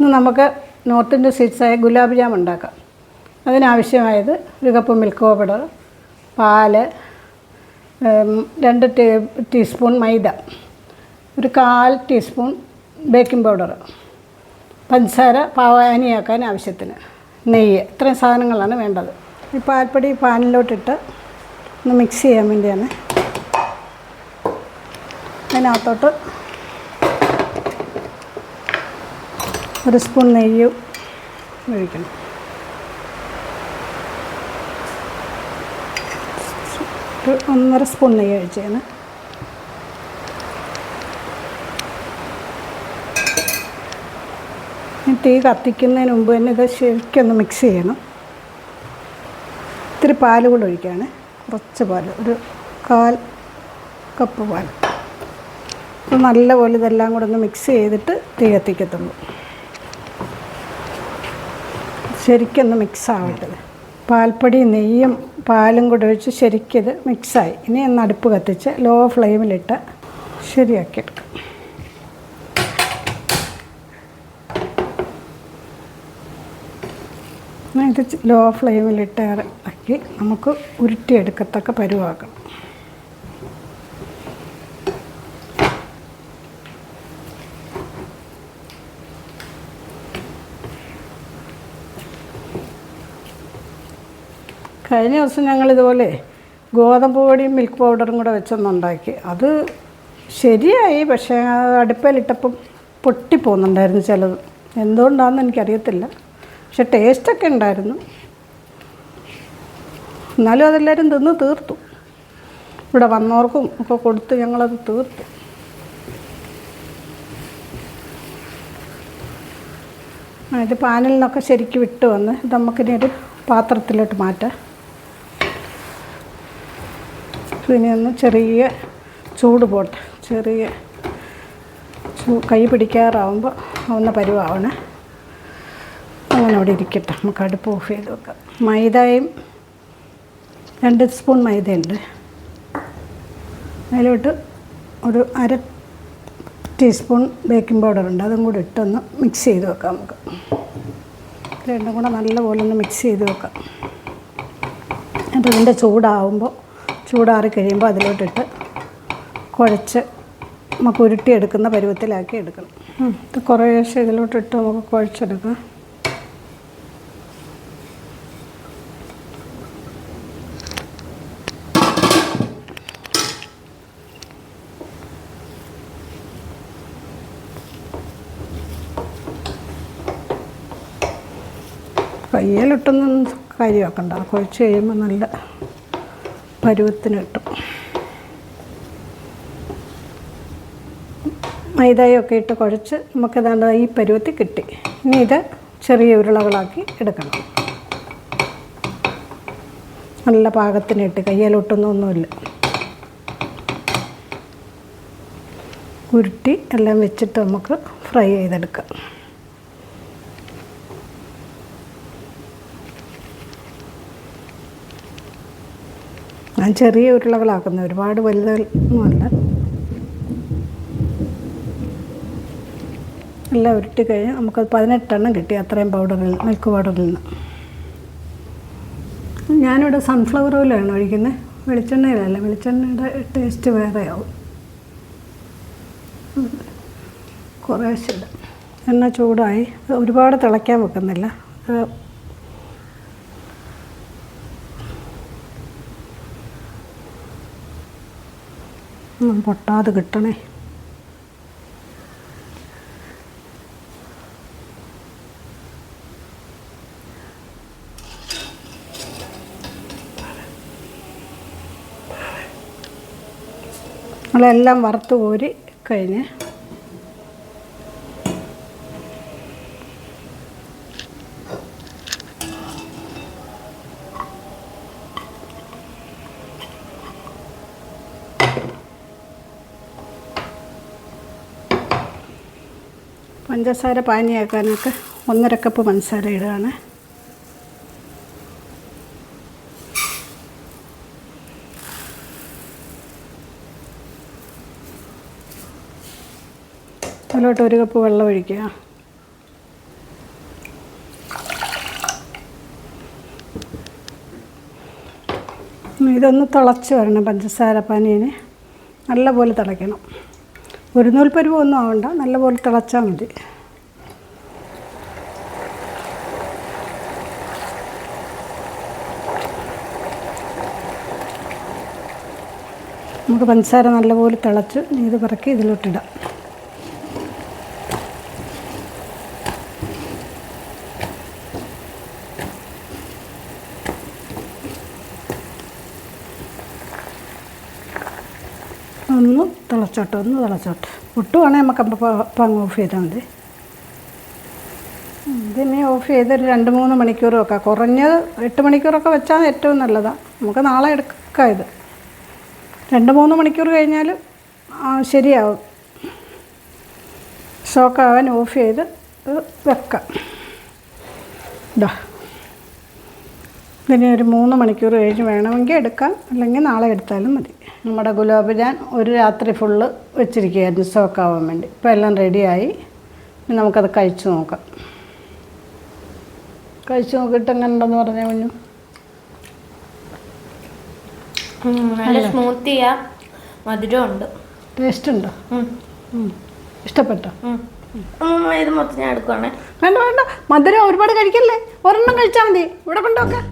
ഇന്ന് നമുക്ക് നോർത്തിന്റെ സ്വീറ്റ്സായ ഗുലാബ് ജാം ഉണ്ടാക്കാം. അതിനാവശ്യമായത് ഒരു കപ്പ് മിൽക്ക് പൗഡർ പാൽ രണ്ട് ടീ ടീസ്പൂൺ മൈദ ഒരു കാൽ ടീസ്പൂൺ ബേക്കിംഗ് പൗഡർ പഞ്ചസാര പാവാനിയാക്കാൻ ആവശ്യത്തിന് നെയ്യ്. ഇത്രയും സാധനങ്ങളാണ് വേണ്ടത്. ഈ പാൽപ്പൊടി പാനിലോട്ടിട്ട് ഒന്ന് മിക്സ് ചെയ്യാൻ വേണ്ടിയാണ്. അതിനകത്തോട്ട് ഒരു സ്പൂൺ നെയ്യ് ഒഴിക്കണം. ഒന്നര സ്പൂൺ നെയ്യ് ഒഴിച്ചാണ് തീ കത്തിക്കുന്നതിന് മുമ്പ് തന്നെ ഇത് ശരിക്കൊന്ന് മിക്സ് ചെയ്യണം. ഇത്തിരി പാൽ കൂടെ ഒഴിക്കുകയാണ് കുറച്ച് പാൽ ഒരു കാൽ കപ്പ് പാൽ നല്ലപോലെ ഇതെല്ലാം കൂടെ ഒന്ന് മിക്സ് ചെയ്തിട്ട് തീ കത്തിക്കത്തുള്ളൂ. ശരിക്കൊന്ന് മിക്സ് ആവട്ടെ പാൽപ്പൊടി നെയ്യും പാലും കൂടെ ഒഴിച്ച് ശരിക്കിത് മിക്സായി. ഇനി ഒന്ന് അടുപ്പ് കത്തിച്ച് ലോ ഫ്ലെയിമിലിട്ട് ശരിയാക്കി എടുക്കാം. ഇത് ലോ ഫ്ലെയിമിലിട്ട് ഇറക്കി നമുക്ക് ഉരുട്ടിയെടുക്കത്തക്ക പരുവാക്കണം കഴിഞ്ഞ ദിവസം ഞങ്ങളിതുപോലെ ഗോതമ്പ് പൊടിയും മിൽക്ക് പൗഡറും കൂടെ വെച്ചൊന്നുണ്ടാക്കി. അത് ശരിയായി പക്ഷേ അത് അടുപ്പയിലിട്ടപ്പം പൊട്ടിപ്പോകുന്നുണ്ടായിരുന്നു ചിലത്. എന്തുകൊണ്ടാണെന്ന് എനിക്കറിയത്തില്ല. പക്ഷെ ടേസ്റ്റൊക്കെ ഉണ്ടായിരുന്നു. എന്നാലും അതെല്ലാവരും തിന്ന് തീർത്തു. ഇവിടെ വന്നവർക്കും ഒക്കെ കൊടുത്ത് ഞങ്ങളത് തീർത്തു. ഇത് പാനിൽ നിന്നൊക്കെ ശരിക്ക് വിട്ട് വന്ന് ഇത് നമുക്കിനി ഒരു പാത്രത്തിലോട്ട് മാറ്റാം. പിന്നെ ഒന്ന് ചെറിയ ചൂട് പോട്ടെ. ചെറിയ ചൂ കൈ പിടിക്കാറാവുമ്പോൾ ഒന്ന് പരുവാവണേ. അങ്ങനെ അവിടെ ഇരിക്കട്ടെ. നമുക്ക് അടുപ്പ് ഓഫ് ചെയ്ത് വെക്കാം. മൈദയും രണ്ട് സ്പൂൺ മൈദയുണ്ട്. അതിലോട്ട് ഒരു അര ടീസ്പൂൺ ബേക്കിംഗ് പൗഡർ ഉണ്ട് അതും കൂടി ഇട്ടൊന്ന് മിക്സ് ചെയ്ത് വെക്കാം നമുക്ക്. രണ്ടും കൂടെ നല്ലപോലെ ഒന്ന് മിക്സ് ചെയ്ത് വെക്കാം. എന്നിട്ട് ഇതിന്റെ ചൂടാവുമ്പോൾ ചൂടാറി കഴിയുമ്പോൾ അതിലോട്ടിട്ട് കുഴച്ച് നമുക്ക് ഉരുട്ടിയെടുക്കുന്ന പരുവത്തിലാക്കി എടുക്കണം. ഇത് കുറേശ്ശെ ഇതിലോട്ടിട്ട് നമുക്ക് കുഴച്ചെടുക്കാം. കയ്യിലിട്ടൊന്നും കാര്യമാക്കണ്ട. കുഴച്ച് കഴിയുമ്പോൾ നല്ല പരുവത്തിന് കിട്ടും. മൈദയൊക്കെ ഇട്ട് കുഴച്ച് നമുക്ക് നമുക്കിതാണ്ട് ഈ പരുവത്തിൽ കിട്ടി. ഇനി ഇത് ചെറിയ ഉരുളകളാക്കി എടുക്കണം. നല്ല പാകത്തിന് ഇട്ട് കയ്യിലൊട്ടുന്നൊന്നുമില്ല. ഉരുട്ടി എല്ലാം വെച്ചിട്ട് നമുക്ക് ഫ്രൈ ചെയ്തെടുക്കാം. ഞാൻ ചെറിയ ഉരുളകളാക്കുന്നത് ഒരുപാട് വലുതൊന്നുമല്ല എല്ലാം ഉരുട്ടി കഴിഞ്ഞ് നമുക്കത് പതിനെട്ടെണ്ണം കിട്ടി അത്രയും പൗഡറിൽ മിൽക്ക് പൗഡറിൽ നിന്ന്. ഞാനിവിടെ സൺഫ്ലവർ ഓയിലാണ് ഒഴിക്കുന്നത് വെളിച്ചെണ്ണയിലല്ല വെളിച്ചെണ്ണയുടെ ടേസ്റ്റ് വേറെയാവും. ആവും കുറേശ്ശെ എണ്ണ ചൂടായി. ഒരുപാട് തിളയ്ക്കാൻ വെക്കുന്നില്ല. അത് പൊട്ടാതെ കിട്ടണേ. നമ്മളെല്ലാം വറുത്ത് കോരി കഴിഞ്ഞ്. പഞ്ചസാര പാനിയാക്കാനൊക്കെ ഒന്നര കപ്പ് പഞ്ചസാര ഇടുകയാണ്. അതിലോട്ട് ഒരു കപ്പ് വെള്ളം ഒഴിക്കുക. ഇതൊന്ന് തിളച്ച് വരണം പഞ്ചസാര പാനീനെ. നല്ലപോലെ തിളയ്ക്കണം. ഒരു നൂൽ പരുവൊന്നും ആവണ്ട. നല്ലപോലെ തിളച്ചാൽ മതി. നമുക്ക് പഞ്ചസാര നല്ലപോലെ തിളച്ച് പറക്കി പിറക്കി ഇതിലോട്ടിടാം. ഒന്ന് തിളച്ചോട്ടെ ഒന്ന് തിളച്ചോട്ടെ. പൊട്ടുവാണെങ്കിൽ നമുക്ക് അപ്പം ഓഫ് ചെയ്താൽ മതി. ഇതിനെ ഓഫ് ചെയ്ത് ഒരു രണ്ട് മൂന്ന് മണിക്കൂർ വെക്കാം. കുറഞ്ഞത് എട്ട് മണിക്കൂറൊക്കെ വെച്ചാൽ ഏറ്റവും നല്ലതാണ് നമുക്ക് നാളെ എടുക്കാം ഇത്. രണ്ട് മൂന്ന് മണിക്കൂർ കഴിഞ്ഞാൽ ശരിയാവും. ഷോക്കാവാൻ ഓഫ് ചെയ്ത് വെക്കാം. ഇതാ ഇതിന് ഒരു മൂന്ന് മണിക്കൂർ കഴിഞ്ഞ് വേണമെങ്കിൽ എടുക്കാം. അല്ലെങ്കിൽ നാളെ എടുത്താലും മതി. നമ്മുടെ ഗുലാബ് ജാൻ ഒരു രാത്രി ഫുള്ള് വെച്ചിരിക്കുകയായിരുന്നു സ്റ്റോക്കാവാൻ വേണ്ടി. ഇപ്പോൾ എല്ലാം റെഡിയായി നമുക്കത് കഴിച്ചു നോക്കാം. കഴിച്ചു നോക്കിയിട്ട് എങ്ങനെ ഉണ്ടെന്ന് പറഞ്ഞ കുഞ്ഞു? നല്ല സ്മൂത്തിയാ മധുരമുണ്ട് ടേസ്റ്റ് ഉണ്ടോ. ഇഷ്ടപ്പെട്ടോ? ഇത് മൊത്തം ഞാൻ എടുക്കുവാണേ. വേണ്ട വേണ്ട. മധുരം ഒരുപാട് കഴിക്കല്ലേ? ഒരെണ്ണം കഴിച്ചാൽ മതി. ഇവിടെ കൊണ്ടുവക്കാം.